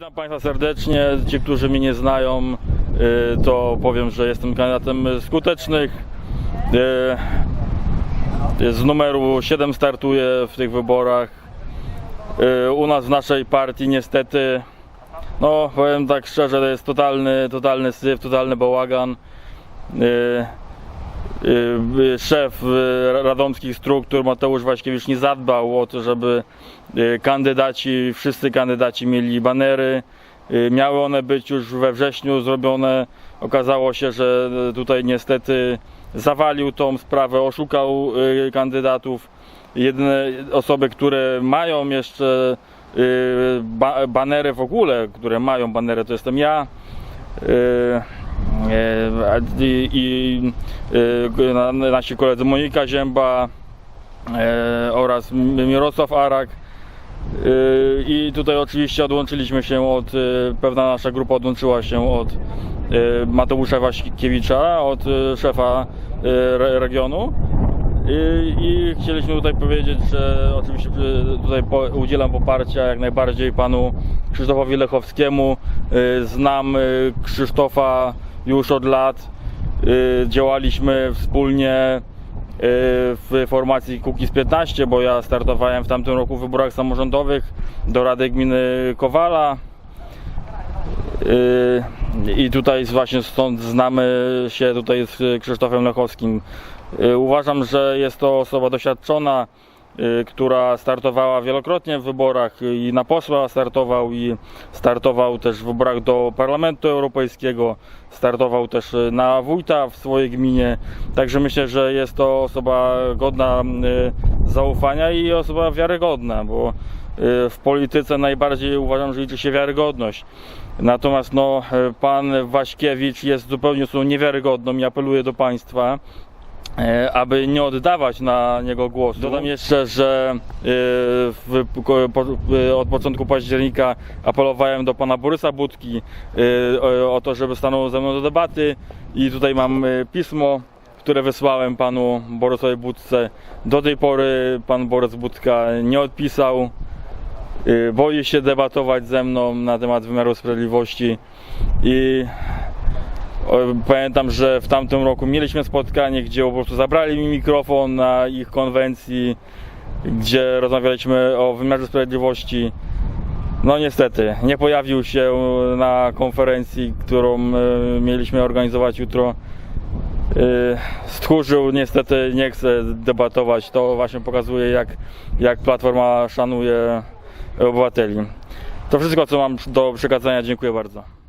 Witam Państwa serdecznie. Ci, którzy mnie nie znają, y, to powiem, że jestem kandydatem skutecznych. Y, Z numeru 7 startuję w tych wyborach. Y, U nas w naszej partii niestety, no powiem tak szczerze, to jest totalny, totalny syf, totalny bałagan. Y, szef y, radomskich struktur Mateusz Waśkiewicz nie zadbał o to, żeby y, kandydaci, wszyscy kandydaci mieli banery. Miały one być już we wrześniu zrobione. Okazało się, że tutaj niestety zawalił tą sprawę, oszukał kandydatów. Jedyne osoby, które mają jeszcze ba- banery w ogóle, które mają banery, to jestem ja. E, i, i na- nasi koledzy Monika Zięba e, oraz Mirosław Arak. I tutaj oczywiście odłączyliśmy się od, pewna nasza grupa odłączyła się od Mateusza Waśkiewicza, od szefa re- regionu. I, I chcieliśmy tutaj powiedzieć, że oczywiście tutaj udzielam poparcia jak najbardziej panu Krzysztofowi Lechowskiemu. Znam Krzysztofa już od lat. Y, Działaliśmy wspólnie y, w formacji Kukiz 15, bo ja startowałem w tamtym roku w wyborach samorządowych do Rady Gminy Kowala. Yy, I tutaj właśnie stąd znamy się tutaj z Krzysztofem Lechowskim. Uważam, że jest to osoba doświadczona, która startowała wielokrotnie w wyborach i na posła startował i startował też w wyborach do Parlamentu Europejskiego, startował też yy, na wójta w swojej gminie. Także myślę, że jest to osoba godna zaufania i osoba wiarygodna, bo w polityce najbardziej uważam, że liczy się wiarygodność. Natomiast no, pan Waśkiewicz jest zupełnie osobą niewiarygodną i apeluję do państwa, aby nie oddawać na niego głosu. Dodam jeszcze, że e, e, od początku października apelowałem do pana Borysa Budki e, o, to, żeby stanął ze mną do debaty i tutaj mam e, pismo, które wysłałem panu Borysowi Budce. Do tej pory pan Borys Budka nie odpisał. Boi się debatować ze mną na temat wymiaru sprawiedliwości i pamiętam, że w tamtym roku mieliśmy spotkanie, gdzie po prostu zabrali mi mikrofon na ich konwencji, gdzie rozmawialiśmy o wymiarze sprawiedliwości. No niestety, nie pojawił się na konferencji, którą y, mieliśmy organizować jutro. Y, Stchórzył, niestety nie chce debatować. To właśnie pokazuje, jak, jak Platforma szanuje obywateli. To wszystko, co mam do przekazania. Dziękuję bardzo.